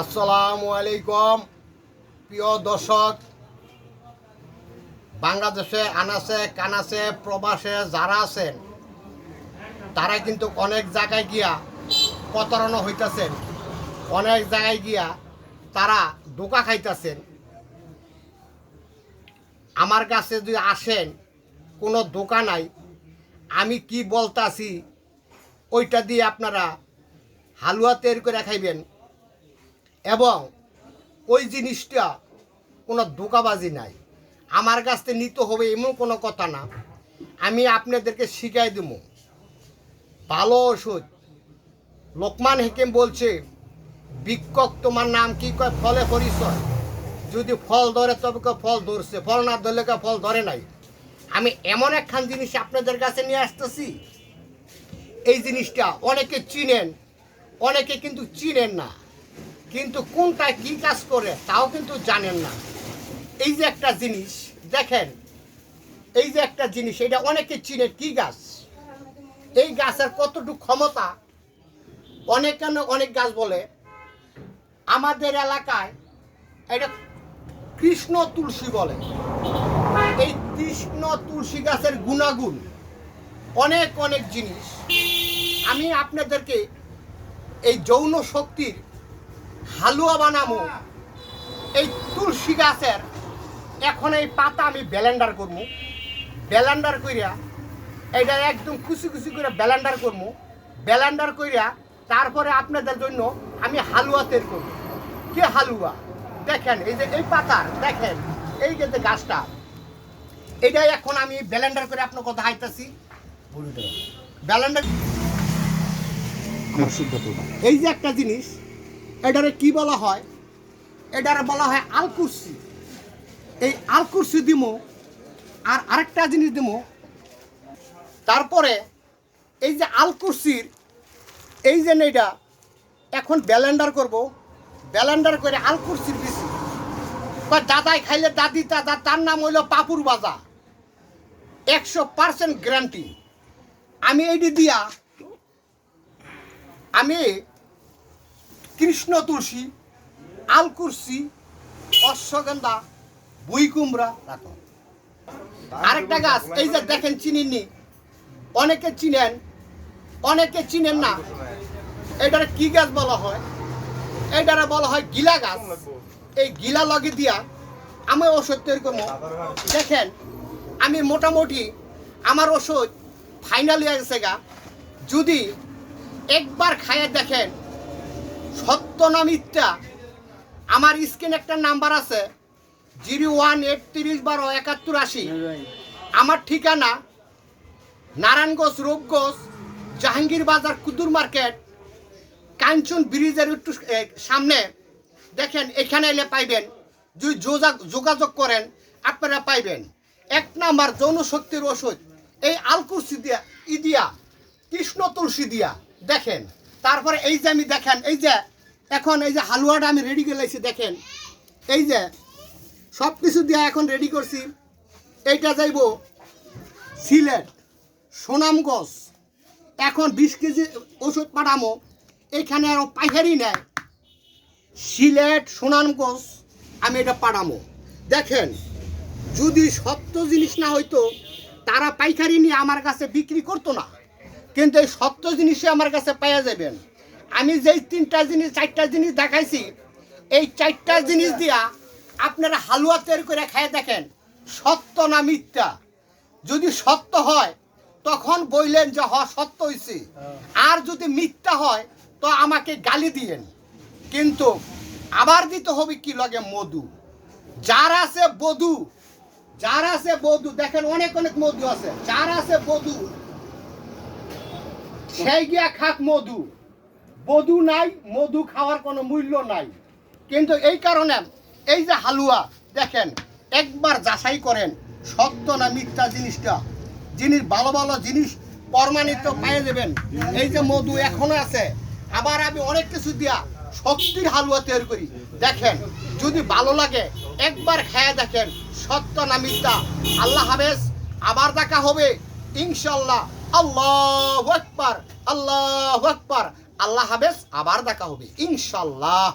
আসসালামু আলাইকুম। প্রিয় দর্শক, বাংলাদেশে, আনাসে, কানাসে প্রবাসে যারা আছেন তারা কিন্তু অনেক জায়গায় গিয়া প্রতারণা হইতাছেন। অনেক জায়গায় গিয়া তারা ধোকা খাইতাছেন। আমার কাছে যদি আসেন, কোনো দোকা নাই। আমি কি বলতাছি, ওইটা দিয়ে আপনারা হালুয়া তৈরি করে খাইবেন। এবং ওই জিনিসটা কোনো ধোকাবাজি নাই। আমার কাছ থেকে নিতে হবে এমন কোনো কথা না। আমি আপনাদেরকে শিখাই দেবো। ভালো ওষুধ। লোকমান হেকিম বলছে বিক্ষক তোমার নাম কি কয়? ফলে পরিচয়। যদি ফল ধরে, তবে কয় ফল ধরছে। ফল না ধরলে কয় ফল ধরে নাই। আমি এমন একখান জিনিস আপনাদের কাছে নিয়ে আসতেছি। এই জিনিসটা অনেকে চিনেন, অনেকে কিন্তু চিনেন না। কিন্তু কোনটায় কি কাজ করে তাও কিন্তু জানেন না। এই যে একটা জিনিস, দেখেন, এই যে একটা জিনিস, এটা অনেকে চিনে কি গাছ? এই গাছের কতটুকু ক্ষমতা? অনেক অনেক গাছ বলে, আমাদের এলাকায় এটা কৃষ্ণ তুলসী বলে। এই কৃষ্ণ তুলসী গাছের গুণাগুণ, অনেক অনেক জিনিস। আমি আপনাদেরকে এই যৌন শক্তির হালুয়া বানামো। এই তুলসী গাছের এখন এই পাতা আমি ব্যালেন্ডার করব ব্যালেন্ডার কইরা এটা একদম কুচি কুচি করে ব্যালেন্ডার করব ব্যালেন্ডার কইরা তারপরে আপনাদের জন্য আমি হালুয়া তৈরি করব। কে হালুয়া? দেখেন এই যে এই পাতার দেখেন এই যে যে গাছটা এটা এখন আমি ব্যালেন্ডার করে আপনার কথা হাইতাছি ব্যালেন্ডার এই যে একটা জিনিস এটারে কি বলা হয়? এটারে বলা হয় আলকুরসি। এই আলকুরসি দিমো, আর আরেকটা জিনিস দিমো, তারপরে এই যে আলকুরসির এই যে এটা এখন ব্যালেন্ডার করব, ব্যালেন্ডার করে আলকুরসির বেশি। বা দাদাই খাইলে দাদি দাদা তার নাম হইল পাপুর বাজা। একশো পার্সেন্ট গ্যারান্টি। আমি এইটি দিয়া, আমি কৃষ্ণ তুলসী আলকুরসি অশ্বগন্ধা, বুই কুমড়া রাখো আরেকটা গাছ, এই যে দেখেন চিনিনি, অনেকে চিনেন অনেকে চিনেন না। এটারে কি গাছ বলা হয়? এটারে বলা হয় গিলা গাছ। এই গিলা লগে দিয়া আমি ওষুধ তৈরি করব। দেখেন, আমি মোটামুটি আমার ওষুধ ফাইনাল হয়ে গেছে গা। যদি একবার খাইয়ে দেখেন সত্য না মিথ্যা? আমার স্ক্রিন একটা নাম্বার আছে, জিরো ওয়ান এইট তিরিশ বারো একাত্তর আশি। আমার ঠিকানা নারায়ণগঞ্জ রূপগঞ্জ জাহাঙ্গীর বাজার, কুদুর মার্কেট, কাঞ্চন ব্রিজের একটু সামনে। দেখেন, এখানে এলে পাইবেন। যদি যোগাযোগ করেন, আপনারা পাইবেন। এক নাম্বার যৌন শক্তির ওষুধ, এই আলকুরসি দিয়া ইদিয়া দিয়া, কৃষ্ণ তুলসী দিয়া। দেখেন। তারপরে এই যে আমি দেখেন, এই যে এখন এই যে হালুয়াটা আমি রেডি করে লাইছি, দেখেন। এই যে সব কিছু দিয়ে এখন রেডি করছি। এইটা যাইব সিলেট, সুনামগঞ্জ। এখন বিশ কেজি ওষুধ পাঠামো। এখানে আরও পাইকারি নেয় সিলেট, সুনামগঞ্জ আমি এটা পাঠামো। দেখেন, যদি সত্য জিনিস না হইতো, তারা পাইকারি নিয়ে আমার কাছে বিক্রি করতো না। কিন্তু এই সত্য জিনিসই আমার কাছে পাওয়া যাবেন আমি যেই তিনটা জিনিস, চারটা জিনিস দেখাইছি, এই চারটা জিনিস দিয়া আপনারা হালুয়া তৈরি করে খায় দেখেন, সত্য না মিথ্যা। যদি সত্য হয়, তখন বললেন যে হ সত্য হয়েছে আর যদি মিথ্যা হয়, তো আমাকে গালি দিয়েন। কিন্তু আবার দিতে হবে কি লগে মধু? যার আছে বধু, যার আছে বধু, দেখেন অনেক অনেক মধু আছে। যার আছে বধু সেই গিয়া খাক মধু। মধু নাই, মধু খাওয়ার কোনো মূল্য নাই। কিন্তু এই কারণে এই যে হালুয়া, দেখেন, একবার যাচাই করেন, সত্য না মিথ্যা জিনিসটা? জিনিস ভালো ভালো জিনিস প্রমাণিত পেয়ে যাবেন এই যে মধু এখনও আছে, আবার আমি অনেক কিছু দিয়া শক্তির হালুয়া তৈরি করি। দেখেন, যদি ভালো লাগে, একবার খেয়ে দেখেন, সত্য না মিথ্যা। আল্লাহ হাফেজ, আবার দেখা হবে, ইনশাল্লাহ। আল্লাহ আকবার আল্লাহ আকবার। আল্লাহ হাফেজ আবার দেখা হবে ইনশাল্লাহ